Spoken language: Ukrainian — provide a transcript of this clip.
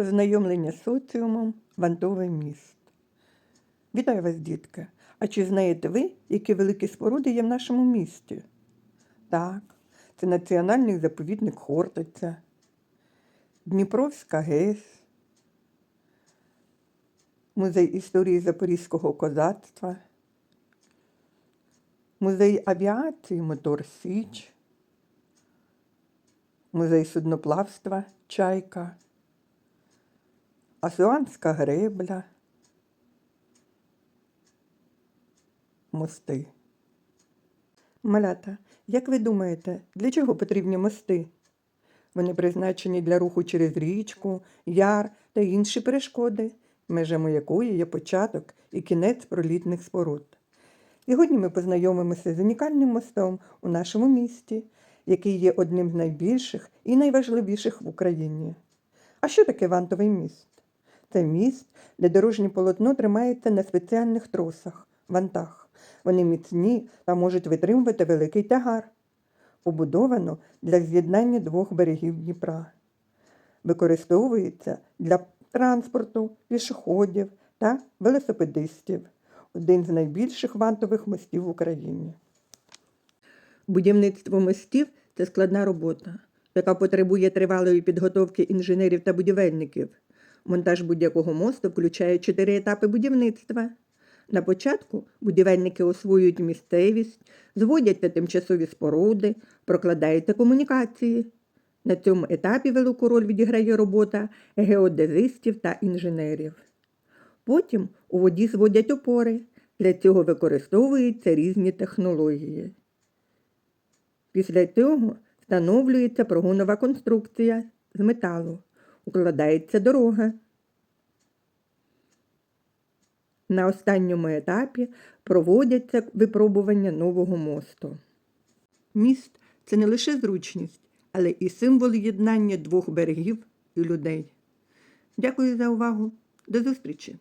Ознайомлення з соціумом вантовий міст. Вітаю вас, дітки! А чи знаєте ви, які великі споруди є в нашому місті? Так, це Національний заповідник Хортиця, Дніпровська ГЕС, Музей історії Запорізького козацтва, Музей авіації Мотор Січ, Музей судноплавства Чайка, Асуанська гребля, мости. Малята, як ви думаєте, для чого потрібні мости? Вони призначені для руху через річку, яр та інші перешкоди, межами якої є початок і кінець пролітних споруд. Сьогодні ми познайомимося з унікальним мостом у нашому місті, який є одним з найбільших і найважливіших в Україні. А що таке вантовий міст? Це міст, де дорожнє полотно тримається на спеціальних тросах, вантах. Вони міцні та можуть витримувати великий тягар. Побудовано для з'єднання двох берегів Дніпра. Використовується для транспорту, пішоходів та велосипедистів. Один з найбільших вантових мостів в Україні. Будівництво мостів це складна робота, яка потребує тривалої підготовки інженерів та будівельників. Монтаж будь-якого мосту включає чотири етапи будівництва. На початку будівельники освоюють місцевість, зводяться тимчасові споруди, прокладаються комунікації. На цьому етапі велику роль відіграє робота геодезистів та інженерів. Потім у воді зводять опори. Для цього використовуються різні технології. Після цього встановлюється прогонова конструкція з металу, укладається дорога. На останньому етапі проводяться випробування нового мосту. Міст це не лише зручність, але і символ єднання двох берегів і людей. Дякую за увагу. До зустрічі!